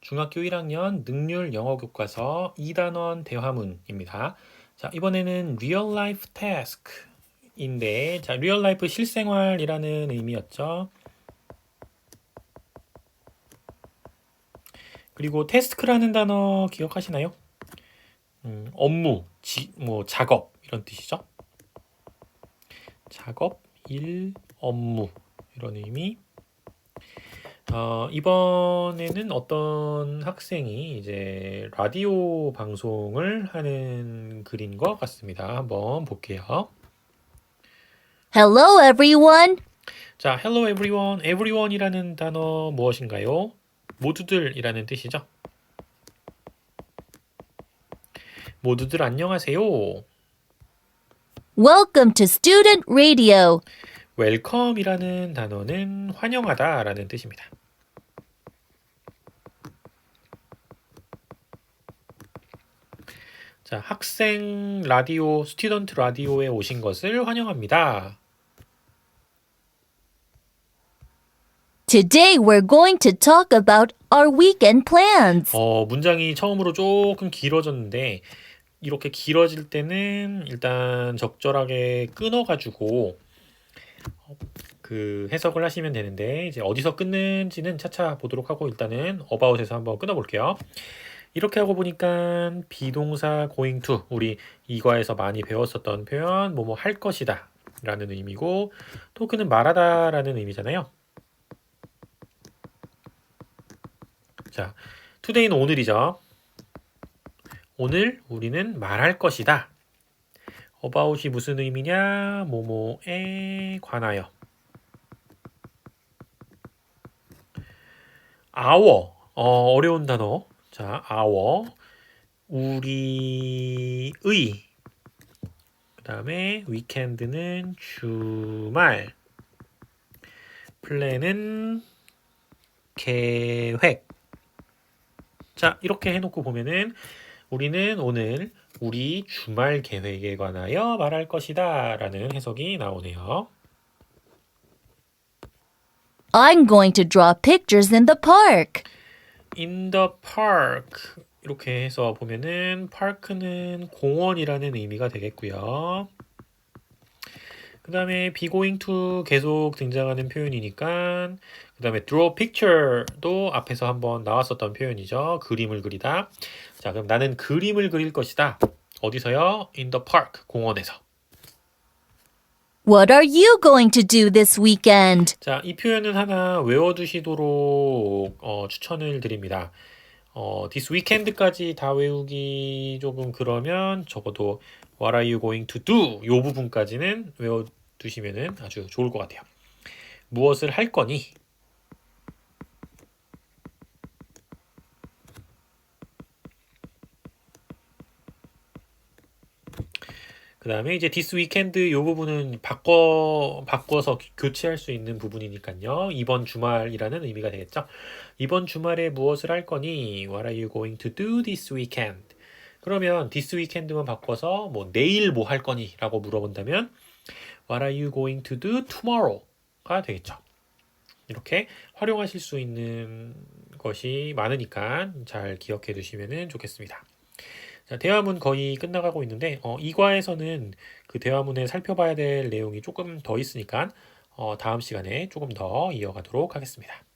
중학교 1학년 능률 영어 교과서 2단원 대화문입니다. 자, 이번에는 real life task인데 자, real life 실생활이라는 의미였죠. 그리고 task라는 단어 기억하시나요? 음, 업무, 지, 뭐 작업 이런 뜻이죠. 작업, 일, 업무 이런 의미. 어, 이번에는 어떤 학생이 이제 라디오 방송을 하는 글인 것 같습니다. 한번 볼게요. Hello, everyone. 자, hello everyone. everyone이라는 단어 무엇인가요? 모두들이라는 뜻이죠. 모두들 안녕하세요. Welcome to Student Radio. 웰컴이라는 단어는 환영하다라는 뜻입니다. 자, 학생 라디오, 스튜던트 라디오에 오신 것을 환영합니다. Today we're going to talk about our weekend plans. 어, 문장이 처음으로 조금 길어졌는데 이렇게 길어질 때는 일단 적절하게 끊어 가지고 어, 그 해석을 하시면 되는데 이제 어디서 끊는지는 차차 보도록 하고 일단은 about에서 한번 끊어 볼게요. 이렇게 하고 보니까 비동사 going to 우리 이과에서 많이 배웠었던 표현 뭐뭐 할 것이다 라는 의미고 토크는 말하다 라는 의미잖아요. 자, today는 오늘이죠. 오늘 우리는 말할 것이다. about이 무슨 의미냐? 뭐뭐에 관하여. our 어, 어려운 단어. 자, our 우리의 그 다음에 weekend는 주말 플랜은 계획 자 이렇게 해 놓고 보면은 우리는 오늘 우리 주말 계획에 관하여 말할 것이다 라는 해석이 나오네요. I'm going to draw pictures in the park. In the park 이렇게 해서 보면은 park는 공원이라는 의미가 되겠고요. 그 다음에 be going to 계속 등장하는 표현이니까 그 다음에 draw picture도 앞에서 한번 나왔었던 표현이죠. 그림을 그리다. 자 그럼 나는 그림을 그릴 것이다. 어디서요? In the park 공원에서. What are you going to do this weekend? 자, 이 표현은 하나 외워두시도록 어, 추천을 드립니다. 어, this weekend까지 다 외우기 조금 그러면 적어도 what are you going to do 요 부분까지는 외워두시면 아주 좋을 것 같아요. 무엇을 할 거니? 그 다음에 이제 this weekend 요 부분은 바꿔, 바꿔서 교체할 수 있는 부분이니까요. 이번 주말이라는 의미가 되겠죠. 이번 주말에 무엇을 할 거니? What are you going to do this weekend? 그러면 this weekend만 바꿔서 뭐 내일 뭐 할 거니? 라고 물어본다면 What are you going to do tomorrow?가 되겠죠. 이렇게 활용하실 수 있는 것이 많으니까 잘 기억해 두시면 좋겠습니다. 자, 대화문 거의 끝나가고 있는데 어, 이과에서는 그 대화문에 살펴봐야 될 내용이 조금 더 있으니까 어, 다음 시간에 조금 더 이어가도록 하겠습니다.